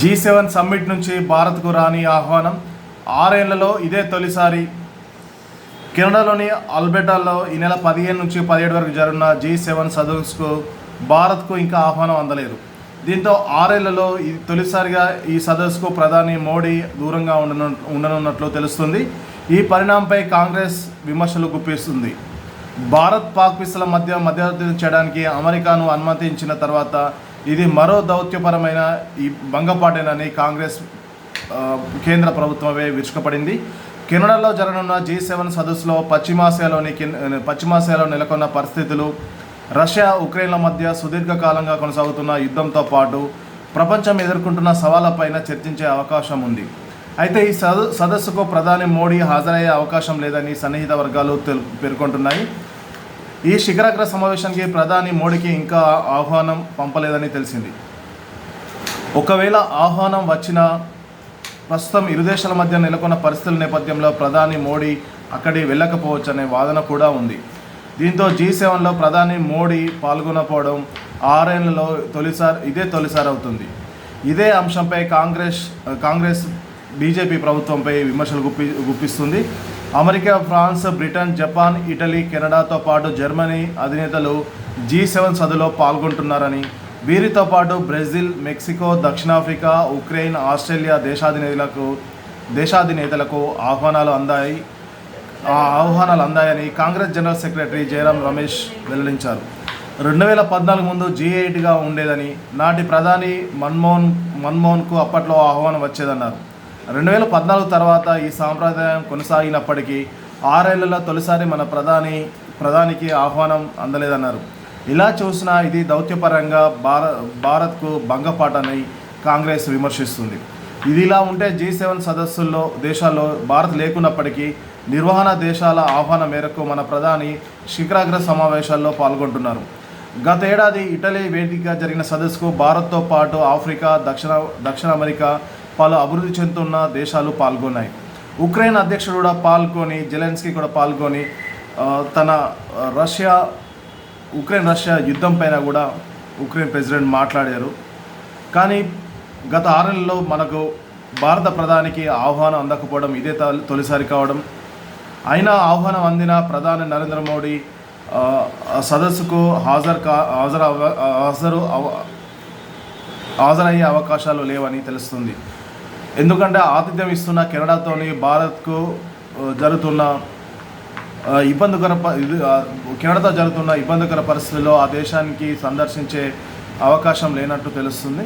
G seven summit నుంచి భారత్కు రాని ఆహ్వానం ఆరేళ్ళలో ఇదే తొలిసారి. కెనడాలోని అల్బెటాలో ఈ నెల పదిహేను నుంచి పదిహేడు వరకు జరిగిన జీ సెవెన్ సదస్సుకు భారత్కు ఇంకా ఆహ్వానం అందలేదు. దీంతో ఆరేళ్ళలో ఇది తొలిసారిగా ఈ సదస్సుకు ప్రధాని మోడీ దూరంగా ఉండను ఉండనున్నట్లు తెలుస్తుంది. ఈ పరిణామంపై కాంగ్రెస్ విమర్శలు గుప్పిస్తుంది. భారత్ పాక్ పిస్ల మధ్య మధ్యవర్తి చేయడానికి అమెరికాను అనుమతించిన తర్వాత ఇది మరో దౌత్యపరమైన ఈ భంగపాటేనని కాంగ్రెస్ కేంద్ర ప్రభుత్వమే విరుచుకుపడింది. కెనడాలో జరగనున్న జీ సెవెన్ సదస్సులో పశ్చిమాసియాలోని పశ్చిమాసియాలో నెలకొన్న పరిస్థితులు రష్యా ఉక్రెయిన్ల మధ్య సుదీర్ఘకాలంగా కొనసాగుతున్న యుద్ధంతో పాటు ప్రపంచం ఎదుర్కొంటున్న సవాళ్ళపైన చర్చించే అవకాశం ఉంది. అయితే ఈ సద సదస్సుకు ప్రధాని మోడీ హాజరయ్యే అవకాశం లేదని సన్నిహిత వర్గాలు పేర్కొంటున్నాయి. ఈ శిఖరాగ్ర సమావేశానికి ప్రధాని మోడీకి ఇంకా ఆహ్వానం పంపలేదని తెలిసింది. ఒకవేళ ఆహ్వానం వచ్చినా ప్రస్తుతం ఇరు దేశాల మధ్య నెలకొన్న పరిస్థితుల నేపథ్యంలో ప్రధాని మోడీ అక్కడి వెళ్ళకపోవచ్చనే వాదన కూడా ఉంది. దీంతో జీ సెవెన్లో ప్రధాని మోడీ పాల్గొనపోవడం ఆరేళ్ళలో తొలిసారి ఇదే తొలిసారి అవుతుంది. ఇదే అంశంపై కాంగ్రెస్ కాంగ్రెస్ బీజేపీ ప్రభుత్వంపై విమర్శలు గుప్పి గుప్పిస్తుంది. America France Britain Japan Italy కెనడాతో పాటు జర్మనీ అధినేతలు జీ సెవెన్ సదులో పాల్గొంటున్నారని వీరితో పాటు బ్రెజిల్ మెక్సికో దక్షిణాఫ్రికా ఉక్రెయిన్ ఆస్ట్రేలియా దేశాధినేతలకు దేశాధినేతలకు ఆహ్వానాలు అందాయి ఆహ్వానాలు అందాయని కాంగ్రెస్ జనరల్ సెక్రటరీ జయరాం రమేష్ వెల్లడించారు. రెండు వేల పద్నాలుగు ముందు జీ ఎయిట్గా ఉండేదని నాటి ప్రధాని మన్మోహన్ మన్మోహన్కు అప్పట్లో ఆహ్వానం వచ్చేదన్నారు. రెండు వేల పద్నాలుగు తర్వాత ఈ సాంప్రదాయం కొనసాగినప్పటికీ ఆరేళ్ళలో తొలిసారి మన ప్రధాని ప్రధానికి ఆహ్వానం అందలేదన్నారు. ఇలా చూసినా ఇది దౌత్యపరంగా భార భారత్కు భంగపాటని కాంగ్రెస్ విమర్శిస్తుంది. ఇది ఇలా ఉంటే జీ సెవెన్ సదస్సుల్లో దేశాల్లో భారత్ లేకున్నప్పటికీ నిర్వహణ దేశాల ఆహ్వానం మేరకు మన ప్రధాని శిఖరాగ్ర సమావేశాల్లో పాల్గొంటున్నారు. గత ఏడాది ఇటలీ వేదికగా జరిగిన సదస్సుకు భారత్తో పాటు ఆఫ్రికా దక్షిణ దక్షిణ అమెరికా పలు అభివృద్ధి చెందుతున్న దేశాలు పాల్గొన్నాయి. ఉక్రెయిన్ అధ్యక్షుడు కూడా పాల్గొని జెలెన్స్కీ కూడా పాల్గొని తన రష్యా ఉక్రెయిన్ రష్యా యుద్ధం పైన కూడా ఉక్రెయిన్ ప్రెసిడెంట్ మాట్లాడారు. కానీ గత ఆరు నెలల్లో మనకు భారత ప్రధానికి ఆహ్వానం అందకపోవడం ఇదే తొలిసారి కావడం. అయినా ఆహ్వానం అందిన ప్రధాని నరేంద్ర మోడీ సదస్సుకు హాజరు కా హాజరు హాజరు అవ- హాజరయ్యే అవకాశాలు లేవని తెలుస్తుంది. ఎందుకంటే ఆతిథ్యం ఇస్తున్న కెనడాతోని భారత్కు జరుగుతున్న ఇబ్బందికర కెనడాతో జరుగుతున్న ఇబ్బందికర పరిస్థితుల్లో ఆ దేశానికి సందర్శించే అవకాశం లేనట్టు తెలుస్తుంది.